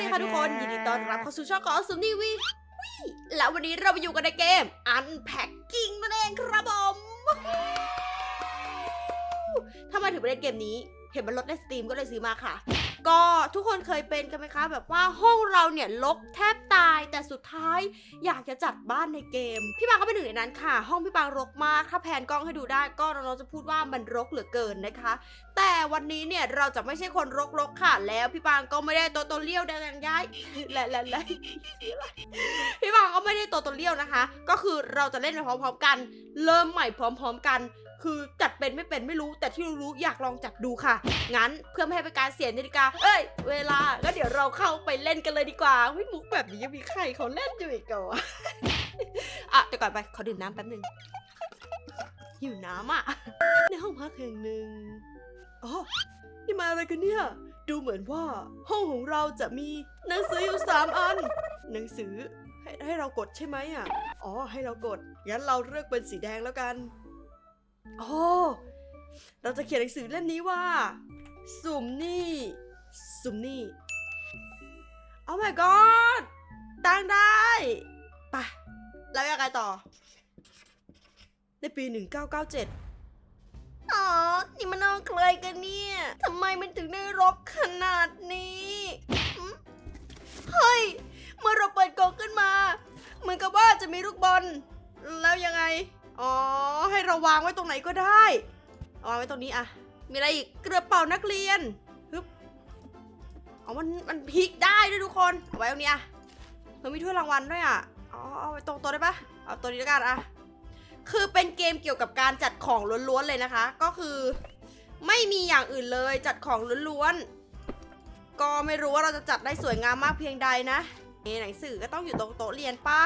ดีค่ะทุกคน ยินดีต้อนรับเข้าสู่ช่องของซุนีวีแล้ววันนี้เราไปอยู่กันในเกม Unpacking นั่นเองครับผมทำไมถึงไปเล่นเกมนี้ เห็นมันลดในสตรีมก็เลยซื้อมาค่ะ ก็ทุกคนเคยเป็นกันไหมคะ แบบว่าห้องเราเนี่ยลกแทบตายแต่สุดท้ายอยากจะจัดบ้านในเกม พี่ปางก็เป็นหนึ่งในนั้นค่ะ ห้องพี่ปางรกมาก ถ้าแผนกล้องให้ดูได้ก็น้องๆจะพูดว่ามันรกเหลือเกินนะคะ แต่วันนี้เนี่ยเราจะไม่ใช่คนรกๆค่ะ แล้วพี่ปางก็ไม่ได้โตโตเลี้ยวแดงย้ายและและและพี่ปางก็ไม่ได้โตโตเลี้ยวนะคะ ก็คือเราจะเล่นไปพร้อมๆกัน เริ่มใหม่พร้อม ๆ กัน คือจัดเป็นไม่เป็นไม่รู้ แต่ที่รู้อยากลองจัดดูค่ะ งั้นเพื่อไม่ให้เป็นการเสียนาฬิกา เอ้ย เวลาก็เดี๋ยวเราเข้าไปเล่นกันเลยดีกว่าเฮ้ยมุกแบบนี้ยังมีใครเขาเล่นอยู่อีกเหรออะเดี๋ยวก่อนไปขอดื่มน้ำแป๊บหนึงหิวน้ำอะ ในห้องพักแห่งหนึ่งอ๋อนี่มาอะไรกันเนี่ยดูเหมือนว่าห้องของเราจะมีหนังสืออยู่สามอัน หนังสือให้ให้เรากดใช่ไหมอะ อ๋อให้เรากด งั้นเราเลือกเป็นสีแดงแล้วกัน โอ้เราจะเขียนหนังสือเล่มนี้ว่า สุมนี่สุมนี่โอ้ my god ตั้งได้ไปแล้วยังไงต่อ ในปี 1997 อ๋อ นี่มันเอาใครกันเนี่ยทำไมมันถึงได้รกขนาดนี้ เฮ้ย วางไว้ตรงไหนก็ได้เอาวางไว้ตรงนี้อะมีอะไรอีกกระเป๋านักเรียนฮึบอ๋อมันมันพลิกได้ด้วยทุกคนเอาไว้ตรงนี้อะมันมีถ้วยรางวัลด้วยอะอ๋อเอาไว้ตรงตัวได้ปะเอาตัวนี้แล้วกันอะคือเป็นเกมเกี่ยวกับการจัดของล้วนๆเลยนะคะ ก็คือ ไม่มีอย่างอื่นเลยจัดของล้วนๆก็ไม่รู้ว่าเราจะจัดได้สวยงามมากเพียงใดนะนี่หนังสือก็ต้องอยู่ตรงโต๊ะเรียนปะ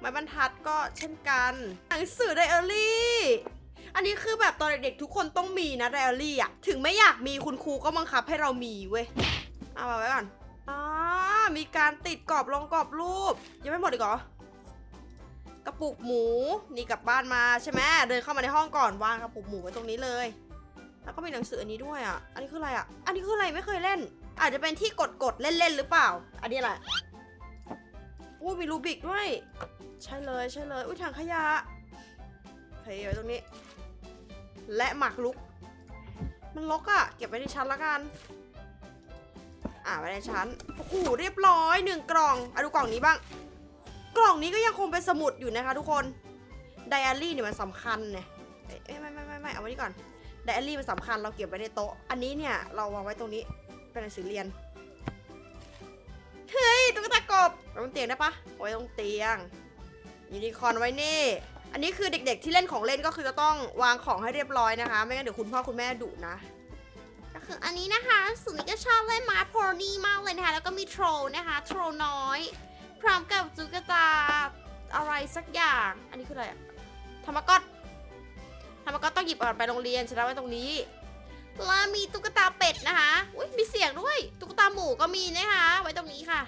ไม้บรรทัดก็เช่นกัน หนังสือไดอารี่ อันนี้คือแบบตอนเด็กๆทุกคนต้องมีนะไดอารี่อะถึงไม่อยากมีคุณครูก็บังคับให้เรามีเว้ย เอามาไว้ก่อนอ่ามีการติดกรอบลงกรอบรูป ยังไม่หมดอีกเหรอกระปุกหมูนี่กลับบ้านมาใช่ไหมเดินเข้ามาในห้องก่อนวางกระปุกหมูไว้ตรงนี้เลย แล้วก็มีหนังสืออันนี้ด้วยอะ อันนี้คืออะไรอะ อันนี้คืออะไรไม่เคยเล่น อาจจะเป็นที่กดกดๆเล่นๆหรือเปล่า อันนี้อะไร อู้มีรูบิกด้วย ใช่เลยใช่เลย อุ้ยถังขยะเทไว้ตรงนี้ และหมากลุก มันลกอะ่ะเก็บไว้ในชั้นละกัน อ่าไว้ในชั้น โอ้โหเรียบร้อยหนึ่งกล่องอะดูกล่องนี้บ้าง กล่องนี้ก็ยังคงเป็นสมุดอยู่นะคะทุกคน ไดอารี่เนี่ยมันสำคัญเนี่ยไม่ไม่ไม่ไม่เอาไว้นี่ก่อน ไดอารี่มันสำคัญเราเก็บไว้ในโต๊ะ อันนี้เนี่ยเราวางไว้ตรงนี้เป็นหนังสือเรียน กตากบไว้บนเตียงได้ปะไว้ตรงเตียง ยูนิคอร์นไว้นี่ อันนี้คือเด็กๆที่เล่นของเล่นก็คือจะต้องวางของให้เรียบร้อยนะคะ ไม่งั้นเดี๋ยวคุณพ่อคุณแม่ดุนะ ก็คืออันนี้นะคะ สุนิก็ชอบเล่นมาโพนี่มากเลยนะคะ แล้วก็มีโทรนะคะ โทรน้อย พร้อมกับตุ๊กตาอะไรสักอย่าง อันนี้คืออะไรอะธรรมก๊อตธรรมก๊อตต้องหยิบออกไปโรงเรียนฉันเอาไว้ตรงนี้แล้วมีตุ๊กตาเป็ดนะคะ อุ้ยมีเสียงด้วย ตุ๊กตาหมูก็มีนะคะ ไว้ตรงนี้ค่ะ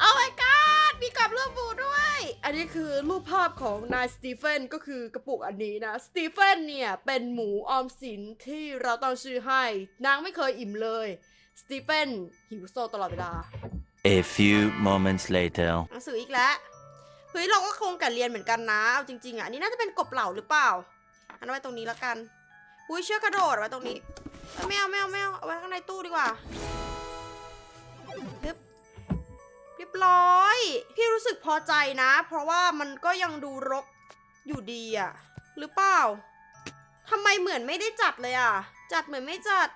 โอ้ my god มีกรอบรูปหมูด้วย อันนี้คือรูปภาพของนายสตีเฟนก็คือกระปุกอันนี้นะ สตีเฟนเนี่ยเป็นหมูออมสินที่เราตั้งชื่อให้ นางไม่เคยอิ่มเลย สตีเฟนหิวโซตลอดเวลา A few moments later. หนังสืออีกแล้ว เฮ้ยเราก็คงกันเรียนเหมือนกันนะเอาจริงๆอะอันนี้น่าจะเป็นกบเหล่าหรือเปล่า อันไว้ตรงนี้แล้วกัน อุ้ยเชือกกระโดดไว้ตรงนี้เอ้ยไม่เอาไม่เอาไม่เอาเอาไว้ข้างในตู้ดีกว่า รียบร้อย พี่รู้สึกพอใจนะ เพราะว่ามันก็ยังดูรกอยู่ดีอะหรือเปล่าทำไมเหมือนไม่ได้จัดเลยอะจัดเหมือนไม่จัด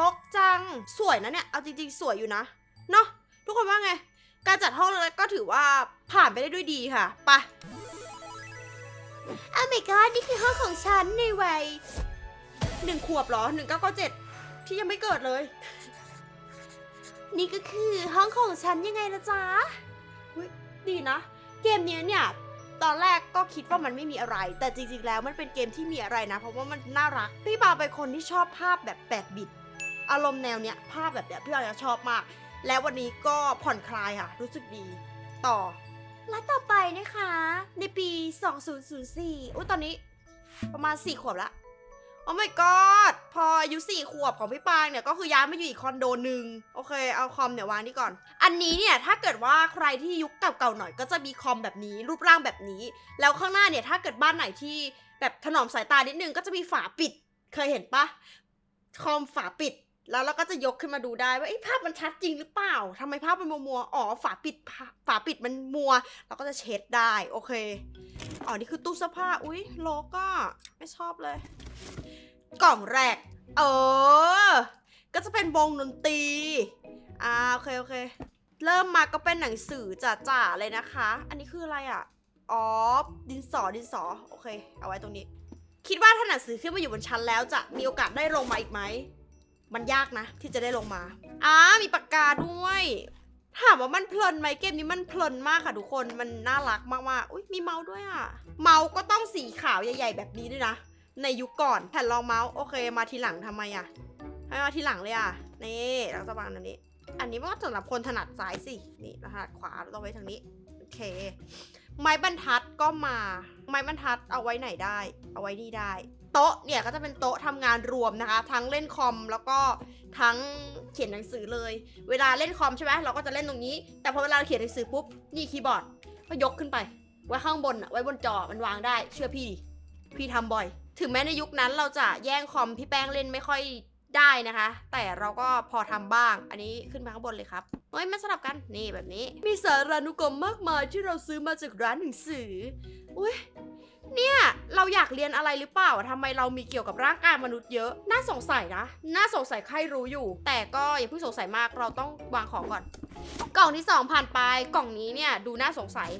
รกจังสวยนะเนี่ยเอาจริงๆสวยอยู่นะเนาะทุกคนว่าไง การจัดห้องเลยก็ถือว่าผ่านไปได้ด้วยดีค่ะไปะอ้าว my god นี่คือห้องของฉันในวัยหนึ่งขวบเหรอหนึ่งเก้าเก้าเจ็ดที่ยังไม่เกิดเลย นี่ก็คือห้องของฉันยังไงละจ๊ะเฮ้ยดีนะ เกมเนี้ยเนี่ย ตอนแรกก็คิดว่ามันไม่มีอะไร แต่จริงๆแล้วมันเป็นเกมที่มีอะไรนะ เพราะว่ามันน่ารัก พี่บาเป็นคนที่ชอบภาพแบบแปดบิต อารมณ์แนวเนี้ยภาพแบบเนี้ยพี่บาจะชอบมาก แล้ววันนี้ก็ผ่อนคลายค่ะ รู้สึกดี ต่อ และต่อไปนะคะ ในปี 2004 อุ้ยตอนนี้ ประมาณ 4 ขวบละ โอ้ my god พออายุสี่ขวบของพี่ปางเนี่ยก็คือย้ายมาอยู่อีกคอนโดหนึ่งโอเค เอาคอมเนี่ยวางนี่ก่อน อันนี้เนี่ยถ้าเกิดว่าใครที่ยุคเก่าๆหน่อยก็จะมีคอมแบบนี้รูปร่างแบบนี้ แล้วข้างหน้าเนี่ยถ้าเกิดบ้านไหนที่แบบถนอมสายตานิดนึงก็จะมีฝาปิด เคยเห็นปะคอมฝาปิด แล้วเราก็จะยกขึ้นมาดูได้ว่าไอ้ภาพมันชัดจริงหรือเปล่าทำไมภาพมันมัวๆอ๋อฝาปิดฝาปิดมันมัว เราก็จะเช็ดได้โอเค อ๋อ นี่คือตู้เสื้อผ้า อุ๊ยโลก็ไม่ชอบเลย กล่องแรก เออ ก็จะเป็นวงดนตรี อ่า โอเค โอเค เริ่มมาก็เป็นหนังสือจ๋าๆเลยนะคะ อันนี้คืออะไรอะ อ๋อ ดินสอ ดินสอ โอเค เอาไว้ตรงนี้ คิดว่าถ้าหนังสือขึ้นมาอยู่บนชั้นแล้วจะมีโอกาสได้ลงมาอีกไหม มันยากนะ ที่จะได้ลงมา อ่า มีปากกาด้วย ถามว่ามันเพลินไหมเกมนี้มันเพลินมากค่ะทุกคนมันน่ารักมากๆอุ้ยมีเมาส์ด้วยอะ เมาส์ก็ต้องสีขาวใหญ่ ๆ แบบนี้ด้วยนะ ในยุคก่อนแผ่นรองเมาส์โอเคมาทีหลังทำไมอะให้มาทีหลังเลยอะนี่เราจะวางอันนี้ อันนี้มันก็สำหรับคนถนัดซ้ายสินี่ถนัดขวาเราต้องไว้ทางนี้โอเค ไม้บรรทัดก็มา ไม้บรรทัดเอาไว้ไหนได้ เอาไว้นี่ได้ โต๊ะเนี่ยก็จะเป็นโต๊ะทำงานรวมนะคะ ทั้งเล่นคอมแล้วก็ทั้งเขียนหนังสือเลย เวลาเล่นคอมใช่ไหมเราก็จะเล่นตรงนี้ แต่พอเวลาเราเขียนหนังสือปุ๊บนี่คีย์บอร์ดก็ยกขึ้นไป ไว้ข้างบนอะไว้บนจอมันวางได้ เชื่อพี่ พี่ทำบ่อย ถึงแม้ในยุคนั้นเราจะแย่งคอมพี่แป้งเล่นไม่ค่อย ได้นะคะ แต่เราก็พอทำบ้าง อันนี้ขึ้นไปข้างบนเลยครับ เฮ้ยมาสลับกัน นี่แบบนี้ มีสารานุกรมมากมายที่เราซื้อมาจากร้านหนังสือ อุ้ยเนี่ย เราอยากเรียนอะไรหรือเปล่าทำไมเรามีเกี่ยวกับร่างกายมนุษย์เยอะ น่าสงสัยนะ น่าสงสัยใครรู้อยู่ แต่ก็อย่าเพิ่งสงสัยมาก เราต้องวางของก่อน กล่องที่สองผ่านไป กล่องนี้เนี่ยดูน่าสงสัย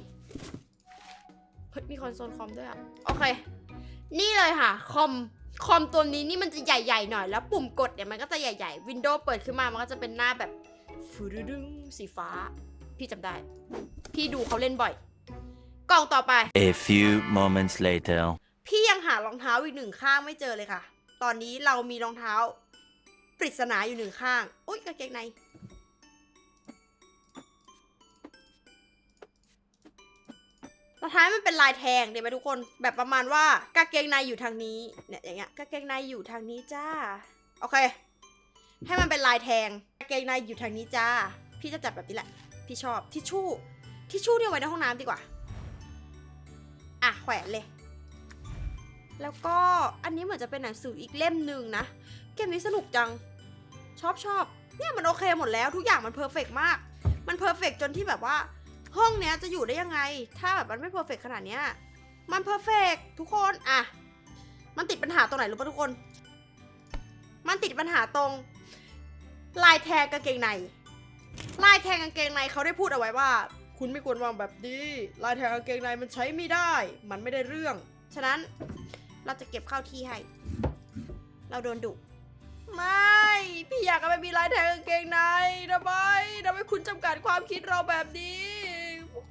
เฮ้ย มีคอนโซลคอมด้วยอะโอเค นี่เลยค่ะ คอม คอมตัวนี้นี่มันจะใหญ่ๆหน่อยแล้วปุ่มกดเนี่ยมันก็จะใหญ่ๆวินโดว์เปิดขึ้นมามันก็จะเป็นหน้าแบบฟูดดึงสีฟ้า พี่จำได้ พี่ดูเขาเล่นบ่อย กล่องต่อไป A few moments later. พี่ยังหารองเท้าอีกหนึ่งข้างไม่เจอเลยค่ะ ตอนนี้เรามีรองเท้า ปริศนาอยู่หนึ่งข้าง อุ้ยกางเกงใน รองเท้ามันเป็นลายแทงเดี๋ยวไหมทุกคนแบบประมาณว่ากางเกงในอยู่ทางนี้เนี่ยอย่างเงี้ยกางเกงในอยู่ทางนี้จ้าโอเค ให้มันเป็นลายแทงกางเกงในอยู่ทางนี้จ้า พี่จะจัดแบบนี้แหละ พี่ชอบทิชชู่ทิชชู่เนี่ยไว้ในห้องน้ำดีกว่าอะแขวนเลย แล้วก็อันนี้เหมือนจะเป็นหนังสืออีกเล่มหนึ่งนะเกมนี้สนุกจังชอบชอบเนี่ยมันโอเคหมดแล้วทุกอย่างมันเพอร์เฟกมาก มันเพอร์เฟกจนที่แบบว่า ห้องเนี้ยจะอยู่ได้ยังไง ถ้าแบบมันไม่เพอร์เฟกขนาดเนี้ย มันเพอร์เฟกทุกคนอะมันติดปัญหาตรงไหนรู้ป่ะทุกคน มันติดปัญหาตรง ลายแทงกางเกงใน ลายแทงกางเกงในเขาได้พูดเอาไว้ว่า คุณไม่ควรวางแบบนี้ ลายแทงกางเกงในมันใช้ไม่ได้ มันไม่ได้เรื่อง ฉะนั้นเราจะเก็บเข้าที่ให้ เราโดนดุไม่ พี่อยากเอาไปมีลายแทงกางเกงในทำไมทำไมคุณจำกัดความคิดเราแบบนี้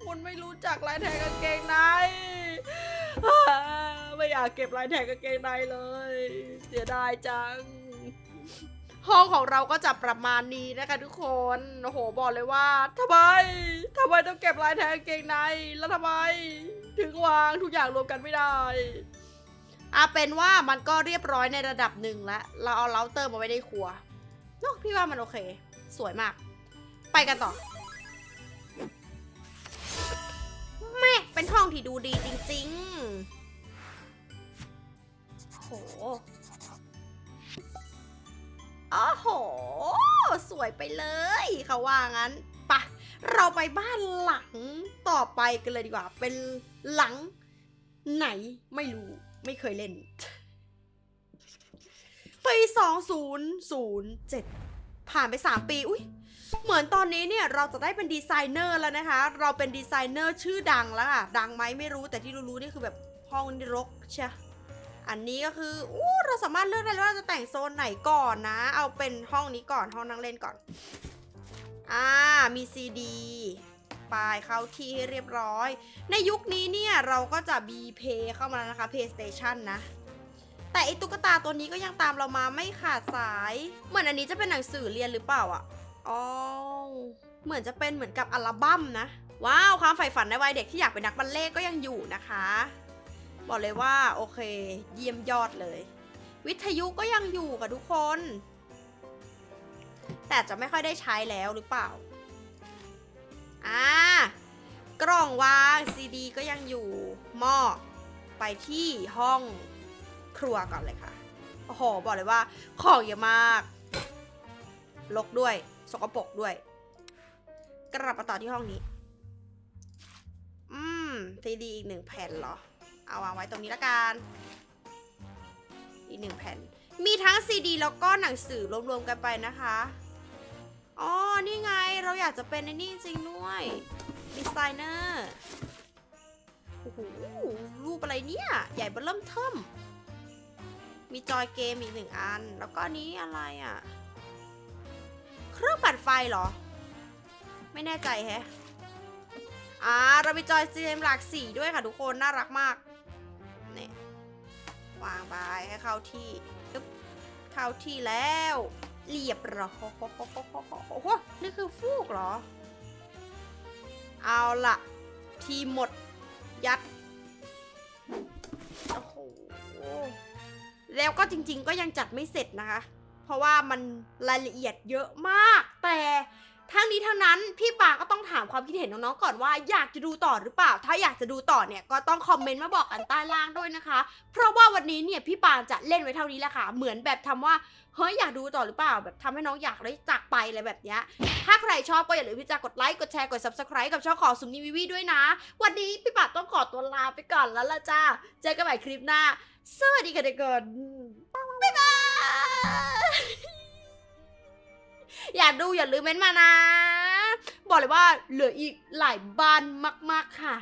คุณไม่รู้จักลายแทงกางเกงในไม่อยากเก็บลายแทงกางเกงในเลย เสียดายจัง ห้องของเราก็จะประมาณนี้นะคะทุกคนโอ้โหบอกเลยว่าทำไมทำไมต้องเก็บลายแทงกางเกงในแล้วทำไม ถึงวางทุกอย่างรวมกันไม่ได้อาเป็นว่ามันก็เรียบร้อยในระดับหนึ่งแล้ว เราเอาเราเตอร์มาไว้ในครัวเนอะพี่ว่ามันโอเค สวยมาก ไปกันต่อ เป็นห้องที่ดูดีจริงๆ โหโอ้โห สวยไปเลยเขาว่างั้นปะเราไปบ้านหลังต่อไปกันเลยดีกว่า เป็นหลังไหนไม่รู้ไม่เคยเล่นปี2007ผ่านไป3ปี อุ้ย เหมือนตอนนี้เนี่ยเราจะได้เป็นดีไซเนอร์แล้วนะคะ เราเป็นดีไซเนอร์ชื่อดังแล้วค่ะ ดังไหมไม่รู้แต่ที่รู้ๆนี่คือแบบห้องนี่รกใช่อันนี้ก็คืออู้เราสามารถเลือกได้ว่าจะแต่งโซนไหนก่อนนะ เอาเป็นห้องนี้ก่อนห้องนั่งเล่นก่อน อ่ามีซีดีปลายเข้าที่ให้เรียบร้อย ในยุคนี้เนี่ยเราก็จะมีเพย์เข้ามาแล้วนะคะ PlayStation นะ แต่ไอตุ๊กตาตัวนี้ก็ยังตามเรามาไม่ขาดสาย เหมือนอันนี้จะเป็นหนังสือเรียนหรือเปล่าอะ อ๋อเหมือนจะเป็นเหมือนกับอัลบั้มนะ ว้าว ความใฝ่ฝันในวัยเด็กที่อยากเป็นนักบัลเล่ก็ยังอยู่นะคะ บอกเลยว่าโอเค เยี่ยมยอดเลย วิทยุก็ยังอยู่กับทุกคน แต่จะไม่ค่อยได้ใช้แล้วหรือเปล่า อ่ากล่องวางซีดีก็ยังอยู่หม้อไปที่ห้องครัวก่อนเลยค่ะ โอ้โห บอกเลยว่าของเยอะมาก ลกด้วย สกปรกด้วย กลับมาต่อที่ห้องนี้ อืมซีดีอีกหนึ่งแผ่นเหรอ เอาวางไว้ตรงนี้ละกันอีกหนึ่งแผ่น มีทั้งซีดีแล้วก็หนังสือรวมๆกันไปนะคะอ๋อนี่ไงเราอยากจะเป็นในนี่จริงด้วยดีไซเนอร์โอ้โหรูปอะไรเนี่ย ใหญ่เบ้อเริ่มเทิมมีจอยเกมอีกหนึ่งอัน แล้วก็นี้อะไรอะ เครื่องปั่นไฟเหรอ ไม่แน่ใจแฮะอ่าเรามีจอยเกมหลากสีด้วยค่ะทุกคนน่ารักมากเนี่ยวางไปให้เข้าที่ปึ๊บเข้าที่แล้ว เรียบร้อยโอ้โหนี่คือฟูกเหรอ เอาล่ะทีหมดยัดโอ้โหแล้วก็จริง ๆ ก็ยังจัดไม่เสร็จนะคะ ราะว่ามันรายละเอียดเยอะมาก แต่ทั้งนี้ทั้งนั้นพี่ปาก็ต้องถามความคิดเห็นน้องๆก่อนว่าอยากจะดูต่อหรือเปล่า ถ้าอยากจะดูต่อเนี่ยก็ต้องคอมเมนต์มาบอกกันใต้ล่างด้วยนะคะ เพราะว่าวันนี้เนี่ยพี่ปาจะเล่นไว้เท่านี้แหละค่ะ เหมือนแบบทำว่าเฮ้ยอยากดูต่อหรือเปล่า แบบทำให้น้องอยากได้จากไปอะไรแบบเนี้ยถ้าใครชอบก็อย่าลืมที่จะกดไลค์กดแชร์กด subscribe กับช่องของสุมนีวิวีด้วยนะ วันนี้พี่ปัดต้องขอตัวลาไปก่อนแล้วล่ะจ้าเจอกันใหม่คลิปหน้า สวัสดีค่ะเด็กก่อนบ๊ายบาย อยากดูอย่าลืมเม้นต์มานะ บอกเลยว่าเหลืออีกหลายบ้านมาก ๆ ค่ะ